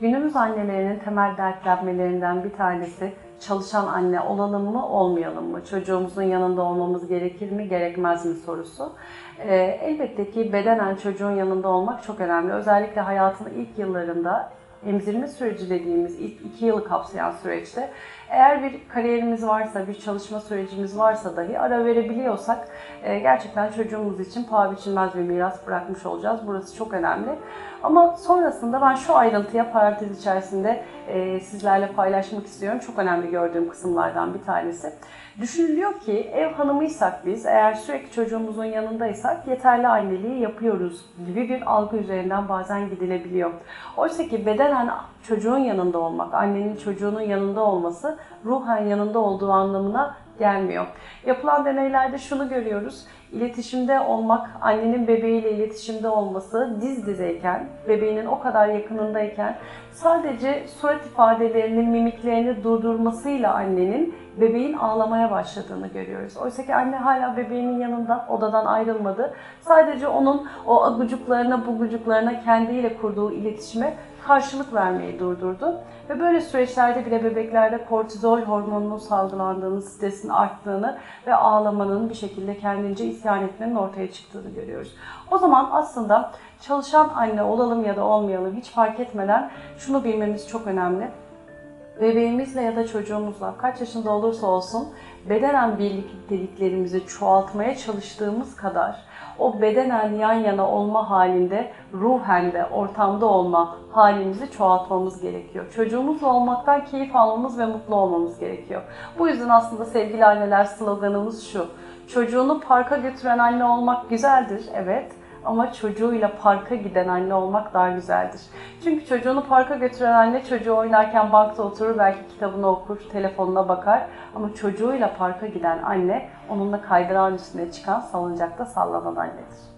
Günümüz annelerinin temel dertlenmelerinden bir tanesi çalışan anne olalım mı olmayalım mı? Çocuğumuzun yanında olmamız gerekir mi gerekmez mi sorusu. Ee, elbette ki bedenen çocuğun yanında olmak çok önemli. Özellikle hayatın ilk yıllarında emzirme süreci dediğimiz ilk iki yılı kapsayan süreçte eğer bir kariyerimiz varsa, bir çalışma sürecimiz varsa dahi ara verebiliyorsak e, gerçekten çocuğumuz için paha biçilmez bir miras bırakmış olacağız. Burası çok önemli. Ama sonrasında ben şu ayrıntıya parantez içerisinde e, sizlerle paylaşmak istiyorum. Çok önemli gördüğüm kısımlardan bir tanesi. Düşünülüyor ki ev hanımıysak biz, eğer sürekli çocuğumuzun yanındaysak yeterli anneliği yapıyoruz gibi bir algı üzerinden bazen gidilebiliyor. Oysa ki bedenen çocuğun yanında olmak, annenin çocuğunun yanında olması ruhen yanında olduğu anlamına gelmiyor. Yapılan deneylerde şunu görüyoruz. İletişimde olmak, annenin bebeğiyle iletişimde olması diz dizeyken, bebeğinin o kadar yakınındayken sadece surat ifadelerinin, mimiklerini durdurmasıyla annenin bebeğin ağlamaya başladığını görüyoruz. Oysa ki anne hala bebeğinin yanında, odadan ayrılmadı. Sadece onun o agucuklarına, bugucuklarına kendiyle kurduğu iletişime karşılık vermeyi durdurdu. Ve böyle süreçlerde bile bebeklerde kortizol hormonunun salgılandığını, stresin arttığını ve ağlamanın bir şekilde kendince isyan etmenin ortaya çıktığını görüyoruz. O zaman aslında çalışan anne olalım ya da olmayalım hiç fark etmeden şunu bilmemiz çok önemli bebeğimizle ya da çocuğumuzla kaç yaşında olursa olsun bedenen birlikteliklerimizi çoğaltmaya çalıştığımız kadar o bedenen yan yana olma halinde ruhen de ortamda olma halimizi çoğaltmamız gerekiyor. Çocuğumuzla olmaktan keyif almamız ve mutlu olmamız gerekiyor. Bu yüzden aslında sevgili anneler sloganımız şu. Çocuğunu parka götüren anne olmak güzeldir, evet. Ama çocuğuyla parka giden anne olmak daha güzeldir. Çünkü çocuğunu parka götüren anne çocuğu oynarken bankta oturur, belki kitabını okur, telefonuna bakar. Ama çocuğuyla parka giden anne onunla kaydırağın üstüne çıkan salıncakta sallanan annedir.